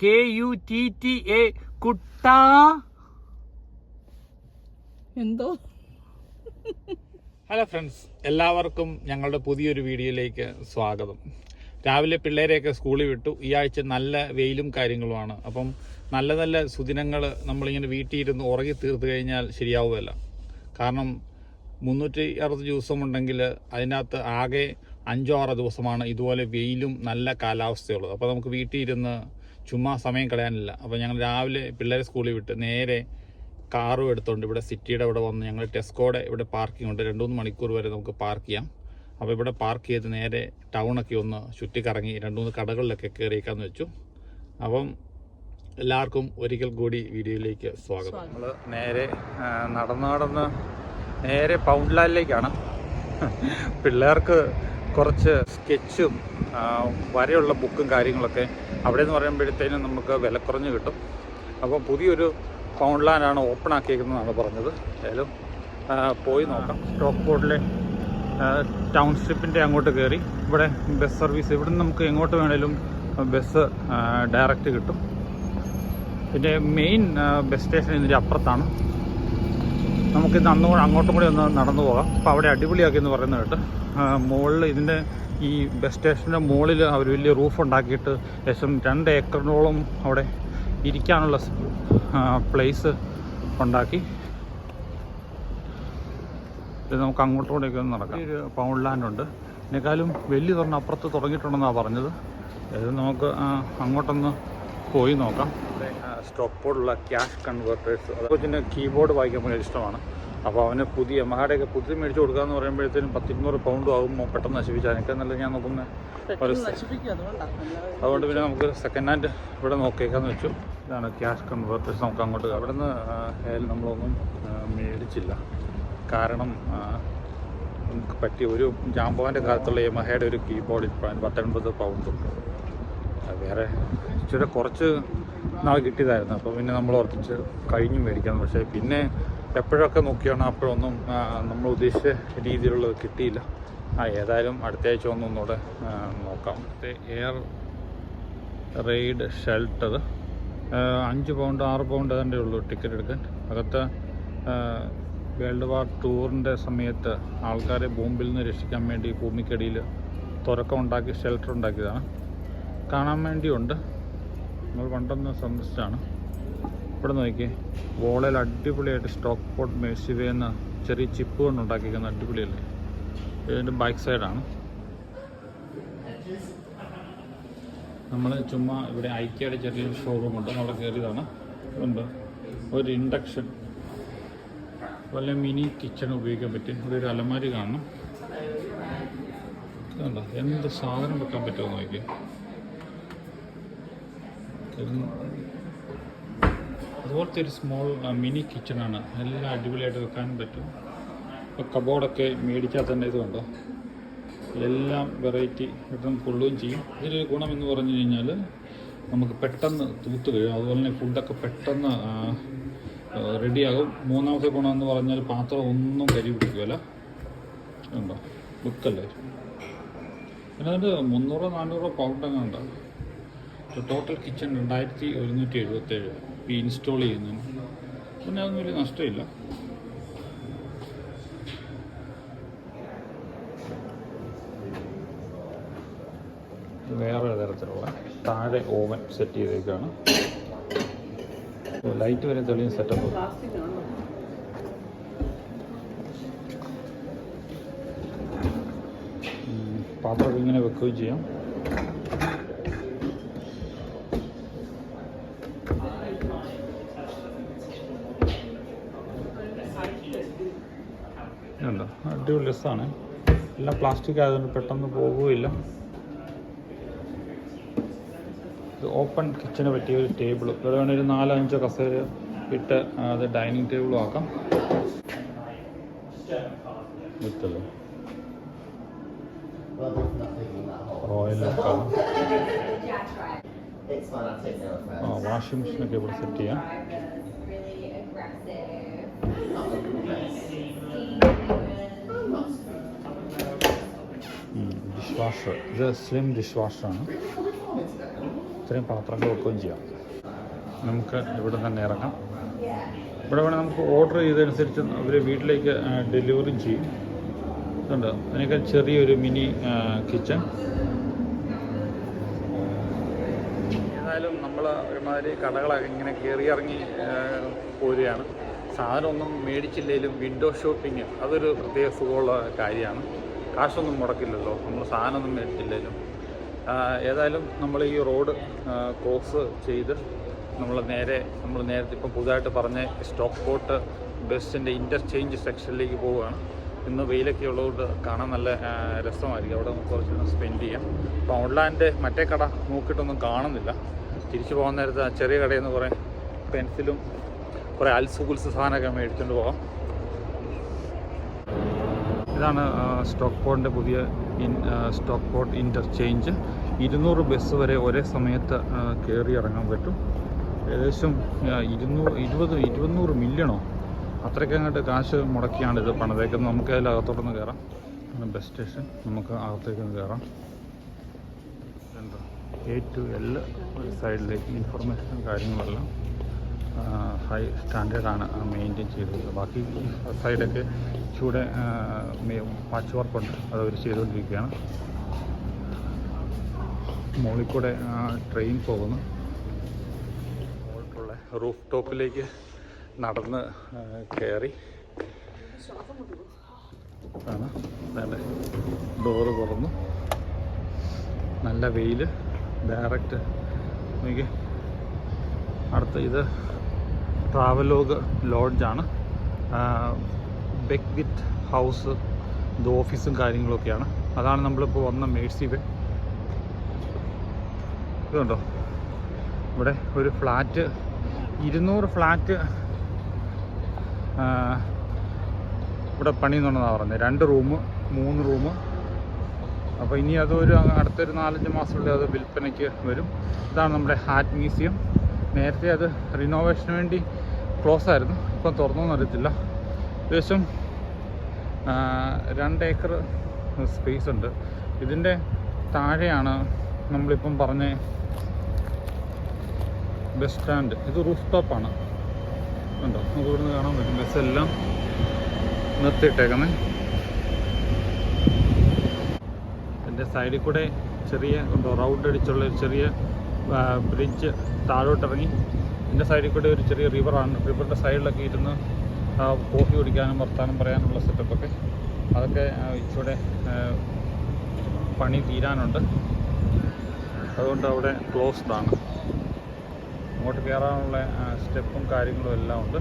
K U T T A കുട്ട. എന്തോ? Hello friends എല്ലാവർക്കും ഞങ്ങളുടെ പുതിയൊരു വീഡിയോയിലേക്ക് സ്വാഗതം. രാവിലെ പിള്ളേരെയൊക്കെ സ്കൂളിൽ വിട്ടു. ഈ ആഴ്ച നല്ല വെയിലും കാര്യങ്ങളുമാണ്. അപ്പം നല്ല നല്ല സുദിനങ്ങൾ നമ്മളിങ്ങനെ വീട്ടിൽ ഇരുന്ന് ഉറങ്ങി തീർത്ത് കഴിഞ്ഞാൽ ശരിയാവുമല്ല കാരണം മുന്നൂറ്റി അറുപത് ദിവസമുണ്ടെങ്കിൽ അതിനകത്ത് ആകെ അഞ്ചോ ആറോ ദിവസമാണ് ഇതുപോലെ വെയിലും നല്ല കാലാവസ്ഥയുള്ളത്. അപ്പോൾ നമുക്ക് വീട്ടിൽ ഇരുന്ന് ചുമ്മാ സമയം കളയാനില്ല. അപ്പോൾ ഞങ്ങൾ രാവിലെ പിള്ളേരെ സ്കൂളിൽ വിട്ട് നേരെ കാറും എടുത്തുകൊണ്ട് ഇവിടെ സിറ്റിയുടെ ഇവിടെ വന്ന് ഞങ്ങൾ ടെസ്കോടെ ഇവിടെ പാർക്കിംഗ് ഉണ്ട്. രണ്ട് മൂന്ന് മണിക്കൂർ വരെ നമുക്ക് പാർക്ക് ചെയ്യാം. അപ്പോൾ ഇവിടെ പാർക്ക് ചെയ്ത് നേരെ ടൗണൊക്കെ ഒന്ന് ചുറ്റിക്കറങ്ങി രണ്ട് മൂന്ന് കടകളിലൊക്കെ കയറിയേക്കാന്ന് വെച്ചു. അപ്പം എല്ലാവർക്കും ഒരിക്കൽ കൂടി വീഡിയോയിലേക്ക് സ്വാഗതം. നമ്മൾ നേരെ നടന്ന് നടന്ന് നേരെ പൗണ്ട് ലാൻഡിലേക്കാണ് പിള്ളേർക്ക് കുറച്ച് സ്കെച്ചും വരെയുള്ള ബുക്കും കാര്യങ്ങളൊക്കെ അവിടെ എന്ന് പറയുമ്പോഴത്തേനും നമുക്ക് വില കുറഞ്ഞ് കിട്ടും. അപ്പോൾ പുതിയൊരു പൗണ്ട് ലാൻഡാണ് ഓപ്പൺ ആക്കിയിരിക്കുന്നതെന്നാണ് പറഞ്ഞത്. ഏതായാലും പോയി നോക്കാം. സ്റ്റോക്ക് ബോർഡിലെ ടൗൺഷിപ്പിന്റെ അങ്ങോട്ട് കയറി ഇവിടെ ബസ് സർവീസ് ഇവിടെ നമുക്ക് എങ്ങോട്ട് വേണേലും ബസ് ഡയറക്റ്റ് കിട്ടും. പിന്നെ മെയിൻ ബസ് സ്റ്റേഷൻ ഇതിന്റെ അപ്പുറത്താണ്. നമുക്കിത് അന്ന് അങ്ങോട്ടും കൂടി ഒന്ന് നടന്നു പോകാം. അപ്പോൾ അവിടെ അടിപൊളിയാക്കി എന്ന് പറയുന്നത് കേട്ട് മുകളിൽ ഇതിന്റെ ഈ ബസ് സ്റ്റേഷന്റെ മുകളിൽ അവർ വലിയ റൂഫ് ഉണ്ടാക്കിയിട്ട് ഏകദേശം രണ്ട് ഏക്കറിനോളം അവിടെ ഇരിക്കാനുള്ള പ്ലേസ് ഉണ്ടാക്കി. നമുക്ക് അങ്ങോട്ടും കൂടെയൊക്കെ ഒന്ന് നടക്കാം. ഒരു പൗണ്ട് ലാൻഡ് ഉണ്ട്. ഇതിനേക്കാളും വലിയ തുറന്ന് അപ്പുറത്ത് തുടങ്ങിയിട്ടുണ്ടെന്നാണ് പറഞ്ഞത്. അതായത് നമുക്ക് അങ്ങോട്ടൊന്ന് പോയി നോക്കാം. സ്റ്റോപ്പോടുള്ള ബോർഡുള്ള ക്യാഷ് കൺവേർട്ടേഴ്സ് കൊച്ചിന് കീബോർഡ് വായിക്കാൻ ഭയങ്കര ഇഷ്ടമാണ്. അപ്പോൾ അവന് പുതിയ മഹാടെയൊക്കെ പുതിയ മേടിച്ച് കൊടുക്കുക എന്ന് പറയുമ്പോഴത്തേനും പത്തിരുന്നൂറ് പൗണ്ടും ആകുമ്പോൾ പെട്ടെന്ന് നശിപ്പിച്ചാൽ. എനിക്ക് നല്ല ഞാൻ നോക്കുന്ന ഒരു അതുകൊണ്ട്. പിന്നെ നമുക്ക് സെക്കൻഡ് ഹാൻഡ് ഇവിടെ നോക്കിയേക്കാന്ന് വെച്ചു. ഇതാണ് ക്യാഷ് കൺവേർട്ടേഴ്സ് നമുക്ക് അങ്ങോട്ട് അവിടെ നിന്ന് നമ്മളൊന്നും മേടിച്ചില്ല. കാരണം നമുക്ക് പറ്റിയ ഒരു ജാമ്പവാന്റെ കാലത്തുള്ള ഈ യമഹയുടെ ഒരു കീബോർഡ് ഇപ്പോൾ പത്തൊൻപത് പൗണ്ടുണ്ട് വേറെ ഇച്ചിരി കുറച്ച് നാൾ കിട്ടിയതായിരുന്നു. അപ്പോൾ പിന്നെ നമ്മൾ ഉറപ്പിച്ച് കഴിഞ്ഞു മേടിക്കണം പക്ഷേ പിന്നെ എപ്പോഴൊക്കെ നോക്കിയാണ് അപ്പോഴൊന്നും നമ്മൾ ഉദ്ദേശിച്ച രീതിയിലുള്ളത് കിട്ടിയില്ല. ആ ഏതായാലും അടുത്ത ആഴ്ച ഒന്നും ഒന്നുകൂടെ ആ, നോക്കാം. Air raid shelter. അഞ്ച് പൗണ്ട് ആറ് പൗണ്ട് അതിന്റെ ഉള്ളൂ ടിക്കറ്റ് എടുക്കാൻ. അകത്ത് വേൾഡ് വാർ ടൂറിന്റെ സമയത്ത് ആൾക്കാരെ ബോംബിൽ നിന്ന് രക്ഷിക്കാൻ വേണ്ടി ഭൂമിക്കടിയിൽ തുറക്കം ഉണ്ടാക്കി ഷെൽട്ടർ ഉണ്ടാക്കിയതാണ്. കാണാൻ വേണ്ടിയുണ്ട്. നമ്മൾ പണ്ടൊന്ന് സന്ദർശിച്ചാണ് ഇവിടെ നോക്കിയേ വോളയിൽ അടിപൊളിയായിട്ട് സ്റ്റോക്ക് പോട്ട് മേഴ്സിവേന്ന് ചെറിയ ചിപ്പ് കൊണ്ട് ഉണ്ടാക്കിയിരിക്കുന്ന അടിപൊളിയല്ലേ? ഇതിന്റെ ബാക്ക് സൈഡാണ് നമ്മൾ ചുമ്മാ ഇവിടെ ഐക്യയുടെ ചെറിയ ഷോറൂം ഉണ്ട്. നമ്മൾ കയറിയതാണ്. ഉണ്ട് ഒരു ഇൻഡക്ഷൻ വല്ല മിനി കിച്ചൺ ഉപയോഗിക്കാൻ പറ്റും ഇവിടെ ഒരു അലമാരി കാണണം. എന്ത് സാധനം വെക്കാൻ പറ്റുമോ നോക്കി അതുപോലത്തെ ഒരു സ്മോൾ മിനി കിച്ചണാണ് എല്ലാം അടിപൊളിയായിട്ട് വെക്കാൻ പറ്റും. ഇപ്പോൾ കബോർഡൊക്കെ മേടിച്ചാൽ തന്നെ ഇതുണ്ടോ? എല്ലാം വെറൈറ്റി ഇട്ടും കൊള്ളുകയും ചെയ്യും. ഇതിലൊരു ഗുണം എന്ന് പറഞ്ഞു കഴിഞ്ഞാൽ നമുക്ക് പെട്ടെന്ന് തൂത്ത് കഴിയും അതുപോലെ തന്നെ ഫുഡൊക്കെ പെട്ടെന്ന് റെഡിയാകും മൂന്നാമത്തെ ഗുണം എന്ന് പറഞ്ഞാൽ പാത്രം ഒന്നും കരി പിടിക്കുമല്ല ഉണ്ടോ ബുക്കല്ലേ പിന്നെ അതിന്റെ മുന്നൂറോ നാനൂറോ പൗണ്ട് അങ്ങനെ ഉണ്ടാകും ടോട്ടൽ കിച്ചൺ രണ്ടായിരത്തി ഒരുന്നൂറ്റി എഴുപത്തേഴ് ഈ ഇൻസ്റ്റാൾ ചെയ്യുന്നതിന് പിന്നെ അതൊന്നും വലിയ നഷ്ടമില്ല. വേറെ തരത്തിലുള്ള താഴെ ഓവൻ സെറ്റ് ചെയ്തേക്കാണ്. ലൈറ്റ് വരെ തെളിയും സെറ്റപ്പ് പാത്രം ഇങ്ങനെ വെക്കുകയും ചെയ്യാം. അടിപൊളി രസമാണ് എല്ലാം പ്ലാസ്റ്റിക് ആയതുകൊണ്ട് പെട്ടെന്ന് പോകുകയില്ല ഇത് ഓപ്പൺ കിച്ചന് പറ്റിയ ഒരു ടേബിൾ ഇവിടെ വേണമെങ്കിൽ ഒരു നാലോ അഞ്ചോ കസേര ഇട്ട് അത് ഡൈനിങ് ടേബിളും ആക്കാം. വിത്തല്ലോ റോയൽ വാഷിംഗ് മെഷീനൊക്കെ ഇവിടെ സെറ്റ് ചെയ്യാം. വാഷർ ഇത് സ്ലിം ഡിഷ് വാഷറാണ് ഇത്രയും പാത്രങ്ങൾ വെക്കുകയും ചെയ്യാം. നമുക്ക് ഇവിടെ തന്നെ ഇറങ്ങാം. ഇവിടെ വേണേൽ നമുക്ക് ഓർഡർ ചെയ്തതനുസരിച്ച് അവർ വീട്ടിലേക്ക് ഡെലിവറി ചെയ്യും. ഇതുണ്ട്. അതിനൊക്കെ ചെറിയൊരു മിനി കിച്ചൺ ഏതായാലും നമ്മൾ ഒരുമാതിരി കടകളൊക്കെ ഇങ്ങനെ കയറി ഇറങ്ങി പോരുകയാണ്. സാധനമൊന്നും മേടിച്ചില്ലെങ്കിലും വിൻഡോ ഷോപ്പിങ് അതൊരു പ്രത്യേക സുഖമുള്ള കാര്യമാണ്. കാശൊന്നും മുടക്കില്ലല്ലോ. നമ്മൾ സാധനമൊന്നും മേടിച്ചില്ലല്ലോ ഏതായാലും നമ്മൾ ഈ റോഡ് ക്രോസ് ചെയ്ത് നമ്മൾ നേരെ നമ്മൾ നേരത്തെ ഇപ്പം പുതുതായിട്ട് പറഞ്ഞ സ്റ്റോക്ക് പോട്ട് ബസ്സിന്റെ ഇന്റർചേഞ്ച് സെക്ഷനിലേക്ക് പോവുകയാണ്. ഇന്ന് വെയിലൊക്കെ ഉള്ളതുകൊണ്ട് കാണാൻ നല്ല രസമായിരിക്കും. അവിടെ നമുക്ക് കുറച്ച് സ്പെൻഡ് ചെയ്യാം. അപ്പോൾ ഓൺലൈന്റെ മറ്റേ കട നോക്കിയിട്ടൊന്നും കാണുന്നില്ല. തിരിച്ചു പോകാൻ നേരത്ത് ചെറിയ കടയിൽ നിന്ന് കുറേ പെൻസിലും കുറേ അൽസുകുൽസ് സാധനമൊക്കെ മേടിച്ചുകൊണ്ട് പോകാം. ഇതാണ് സ്റ്റോക്ക് പോർട്ടിന്റെ പുതിയ ഇൻ സ്റ്റോക്ക് പോർട്ട് ഇന്റർചേഞ്ച്. ഇരുന്നൂറ് ബസ് വരെ ഒരേ സമയത്ത് കയറി ഇറങ്ങാൻ പറ്റും. ഏകദേശം ഇരുന്നൂറ് ഇരുപത് ഇരുന്നൂറ് മില്യണോ? അത്രയ്ക്ക് അങ്ങോട്ട് കാശ് മുടക്കിയാണ് ഇത് പണിതേക്കുന്നത്. നമുക്ക് അതിൽ അകത്തോട്ടൊന്ന് കയറാം ബസ് സ്റ്റേഷൻ നമുക്ക് അകത്തേക്കൊന്ന് കയറാം എന്താ എ ടു എൽ ഒരു സൈഡിലേക്ക് ഇൻഫർമേഷൻ കാര്യങ്ങളെല്ലാം. ഹൈ സ്റ്റാൻഡേർഡാണ് മെയിന്റെയിൻ ചെയ്തത്. ബാക്കി സൈഡൊക്കെ ചൂടെ പാച്ച് വർക്കുണ്ട് അത് അവർ ചെയ്തുകൊണ്ടിരിക്കുകയാണ്. മുകളിൽ കൂടെ ട്രെയിൻ പോകുന്നു. മുകളിലുള്ള റൂഫ് ടോപ്പിലേക്ക് നടന്ന് കയറി ആണ്. ഡോറ് തുറന്നു. നല്ല വെയിൽ ഡയറക്റ്റ് എനിക്ക് അടുത്ത ഇത് ട്രാവലോഗ് ലോഡ്ജാണ് ബെക്ക് വിത്ത് ഹൗസ് ഇത് ഓഫീസും കാര്യങ്ങളൊക്കെയാണ്. അതാണ് നമ്മളിപ്പോൾ വന്ന മേഴ്സി വേ ഇതുണ്ടോ? ഇവിടെ ഒരു ഫ്ലാറ്റ് ഇരുന്നൂറ് ഫ്ലാറ്റ് ഇവിടെ പണിയുന്നുണ്ടെന്നാണ് പറഞ്ഞത് രണ്ട് റൂം മൂന്ന് റൂം അപ്പോൾ ഇനി അതൊരു അടുത്തൊരു നാലഞ്ച് മാസത്തിനുള്ളിൽ അത് വിൽപ്പനയ്ക്ക് വരും. ഇതാണ് നമ്മുടെ ഹാറ്റ് മ്യൂസിയം നേരത്തെ അത് റിനോവേഷന് വേണ്ടി ക്ലോസ് ആയിരുന്നു. ഇപ്പം തുറന്നോന്ന് അറിയത്തില്ല ഏകദേശം രണ്ട് ഏക്കർ സ്പേസ് ഉണ്ട്. ഇതിന്റെ താഴെയാണ് നമ്മളിപ്പം പറഞ്ഞ ബസ് സ്റ്റാൻഡ് ഇത് റൂഫ് ടോപ്പാണ് ഉണ്ടോ നമുക്ക് ഇവിടുന്ന് കാണാൻ പറ്റും. ബസ്സെല്ലാം നിർത്തിയിട്ടേക്കുന്നത് എന്റെ സൈഡിൽ കൂടെ ചെറിയ ഉണ്ടോ റൗണ്ട് അടിച്ചുള്ള ഒരു ചെറിയ ബ്രിഡ്ജ് താഴോട്ടിറങ്ങി. എന്റെ സൈഡിൽ കൂടെ ഒരു ചെറിയ റിവറാണ് റിവറിന്റെ സൈഡിലൊക്കെ ഇരുന്ന് കോഫി കുടിക്കാനും വർത്താനം പറയാനുള്ള സെറ്റപ്പൊക്കെ അതൊക്കെ ഇച്ചിരി പണി തീരാനുണ്ട്. അതുകൊണ്ട് അവിടെ ക്ലോസ്ഡ് ആണ്. അങ്ങോട്ട് കയറാനുള്ള സ്റ്റെപ്പും കാര്യങ്ങളും എല്ലാം ഉണ്ട്.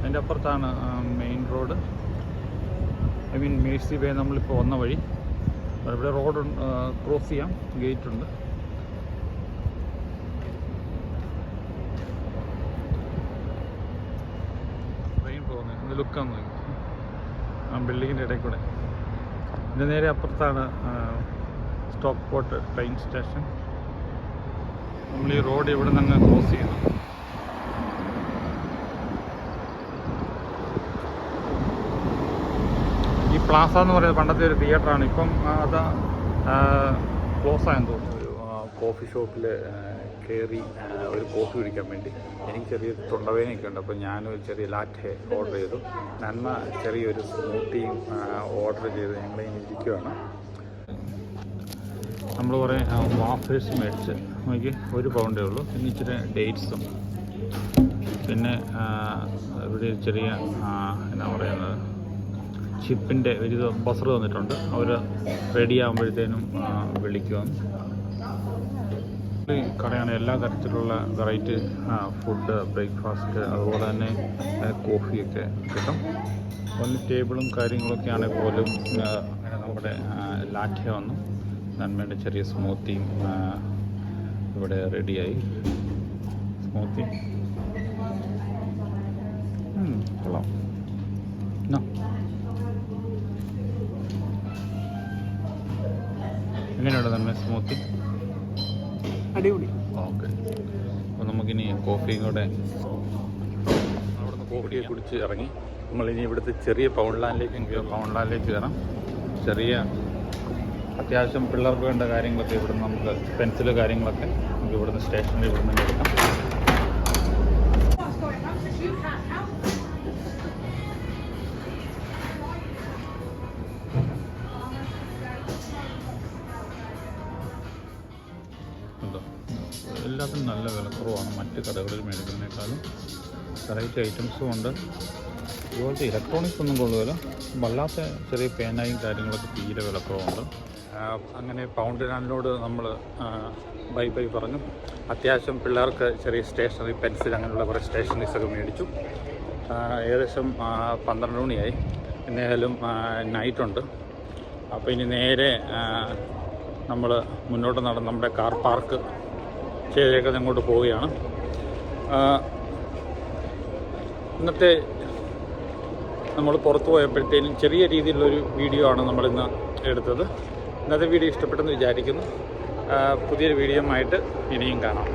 അതിന്റെ അപ്പുറത്താണ് main road I mean Mersey way നമ്മളിപ്പോൾ വന്ന വഴി. ഇവിടെ റോഡ് ക്രോസ് ചെയ്യാം. ഗേറ്റ് ഉണ്ട് ട്രെയിൻ പോകുന്നത് ഇത് ലുക്കാന്ന് ആ ബിൽഡിങ്ങിന്റെ ഇടയിൽ കൂടെ. ഇതിന്റെ നേരെ അപ്പുറത്താണ് സ്റ്റോക്ക് പോർട്ട് ട്രെയിൻ സ്റ്റേഷൻ. നമ്മൾ ഈ റോഡ് ഇവിടെ നിന്ന് ക്രോസ് ചെയ്യുന്നു. ഈ പ്ലാസ എന്ന് പറയുന്നത് പണ്ടത്തെ ഒരു തിയേറ്ററാണ്. ഇപ്പം അത് ക്ലോസ് ആയെന്ന് തോന്നുന്നു. ഒരു കോഫി ഷോപ്പിൽ കയറി ഒരു കോഫി കുടിക്കാൻ വേണ്ടി. എനിക്ക് ചെറിയ തൊണ്ടവേദനയൊക്കെ ഉണ്ട് അപ്പോൾ ഞാനൊരു ചെറിയ ലാറ്റെ ഓർഡർ ചെയ്തു. നന്മ ചെറിയൊരു സ്മൂത്തിയും ഓർഡർ ചെയ്ത് ഞങ്ങൾ ഇരിക്കുകയാണ് നമ്മൾ കുറേ വാഫേഴ്സ് മേടിച്ച്. നോക്കി ഒരു പൗണ്ടേ ഉള്ളൂ. പിന്നെ ഇച്ചിരി ഡേറ്റ്സും പിന്നെ ഇവിടെ ചെറിയ എന്നാ പറയുന്നത് ചിപ്പിന്റെ ഒരു ബസർ തന്നിട്ടുണ്ട്. അവർ റെഡി ആകുമ്പോഴത്തേനും വിളിക്കുക ഈ കടയാണ് എല്ലാ തരത്തിലുള്ള വെറൈറ്റി ഫുഡ് ബ്രേക്ക്ഫാസ്റ്റ് അതുപോലെ തന്നെ കോഫിയൊക്കെ കിട്ടും. ഒന്ന് ടേബിളും കാര്യങ്ങളൊക്കെ ആണെങ്കിൽ പോലും നമ്മുടെ ലാറ്റ വന്നു. നന്മയുടെ ചെറിയ സ്മൂത്തിയും ഇവിടെ റെഡിയായി സ്മൂത്തി കൊള്ളാം. എങ്ങനെയുണ്ട് നന്മ സ്മൂത്തി അടിപൊളി. ഓക്കെ. അപ്പോൾ നമുക്കിനി കോഫിയും കൂടെ അവിടുന്ന് കോഫിയെ കുടിച്ച് ഇറങ്ങി. നമ്മളിനി ഇവിടുത്തെ ചെറിയ പൗൺലാൻഡിലേക്ക് പൗൺലാൻഡിലേക്ക് കയറാം. ചെറിയ അത്യാവശ്യം പിള്ളേർക്ക് വേണ്ട കാര്യങ്ങളൊക്കെ ഇവിടുന്ന് നമുക്ക് പെൻസിൽ കാര്യങ്ങളൊക്കെ നമുക്ക് ഇവിടുന്ന് സ്റ്റേഷനിൽ ഇവിടുന്ന് എടുക്കാം. നല്ല വിലക്കുറവാണ്. മറ്റ് കടകളിൽ മേടിക്കുന്നതിനേക്കാളും വെറൈറ്റി ഐറ്റംസും ഉണ്ട്. ഇതുപോലത്തെ ഇലക്ട്രോണിക്സ് ഒന്നും കൊള്ളുമല്ലോ വല്ലാത്ത ചെറിയ പേനായും കാര്യങ്ങളൊക്കെ തീരെ വിലക്കുറവുണ്ട്. അങ്ങനെ പൗണ്ടിനാനിനോട് നമ്മൾ ബൈ ബൈ പറഞ്ഞു. അത്യാവശ്യം പിള്ളേർക്ക് ചെറിയ സ്റ്റേഷനറി പെൻസിൽ അങ്ങനെയുള്ള കുറേ സ്റ്റേഷനറീസൊക്കെ മേടിച്ചു. ഏകദേശം പന്ത്രണ്ട് മണിയായി. നൈറ്റ് നൈറ്റുണ്ട് അപ്പോൾ ഇനി നേരെ നമ്മൾ മുന്നോട്ട് നടന്ന് നമ്മുടെ കാർ പാർക്ക് ചെയ്തേക്കുന്നത് അങ്ങോട്ട് പോവുകയാണ്. ഇന്നത്തെ നമ്മൾ പുറത്തു പോയപ്പോഴത്തേനും ചെറിയ രീതിയിലുള്ളൊരു വീഡിയോ ആണ് നമ്മളിന്ന് എടുത്തത്. ഇന്നത്തെ വീഡിയോ ഇഷ്ടപ്പെട്ടെന്ന് വിചാരിക്കുന്നു. പുതിയൊരു വീഡിയോ ആയിട്ട് ഇനിയും കാണാം.